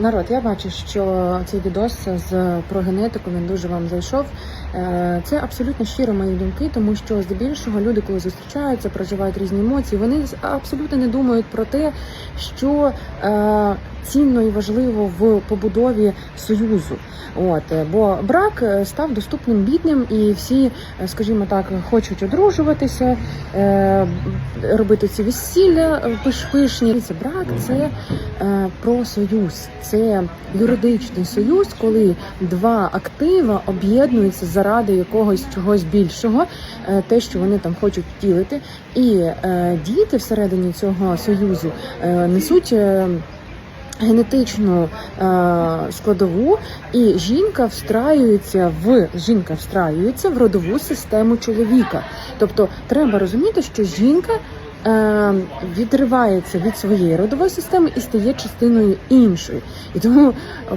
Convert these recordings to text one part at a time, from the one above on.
Народ, я бачу, що цей відос з про генетику він дуже вам зайшов. Е, Це абсолютно щиро мої думки, тому що здебільшого люди, коли зустрічаються, проживають різні емоції, вони абсолютно не думають про те, що е, цінно і важливо в побудові союзу. От е, бо брак е, став доступним бідним, і всі, скажімо так, хочуть одружуватися, е, робити ці весілля е, пиш-пишні. Це брак, це про союз, це юридичний союз, коли два актива об'єднуються заради якогось чогось більшого, е, те, що вони там хочуть втілити, і е, діти всередині цього союзу е, несуть. е, Генетичну е, складову, і жінка встраюється в жінка встраюється в родову систему чоловіка. Тобто треба розуміти, що жінка е, відривається від своєї родової системи і стає частиною іншої. І тому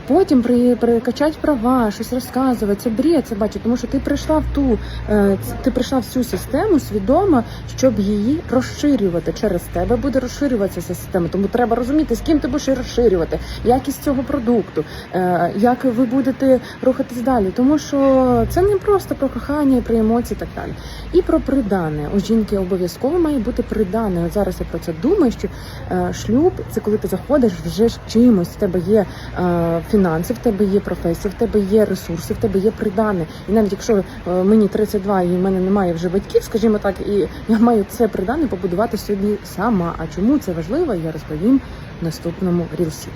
потім при, прикачать права, щось розказувати, це бред, це бачить, тому що ти прийшла в ту, е, ти прийшла в цю систему свідомо, щоб її розширювати. Через тебе буде розширюватися ця система. Тому треба розуміти, з ким ти будеш розширювати, якість цього продукту, е, як ви будете рухатись далі. Тому що це не просто про кохання, про емоції і так далі. І про придане. У жінки обов'язково має бути придане. От зараз я про це думаю, що е, шлюб це коли ти заходиш вже з чимось. В тебе є е, фінанси, в тебе є професія, в тебе є ресурси, в тебе є придане. І навіть якщо е, мені 32 і в мене немає вже батьків, скажімо так, і я маю це придане побудувати собі сама. А чому це важливо, я розповім в наступному рілсі.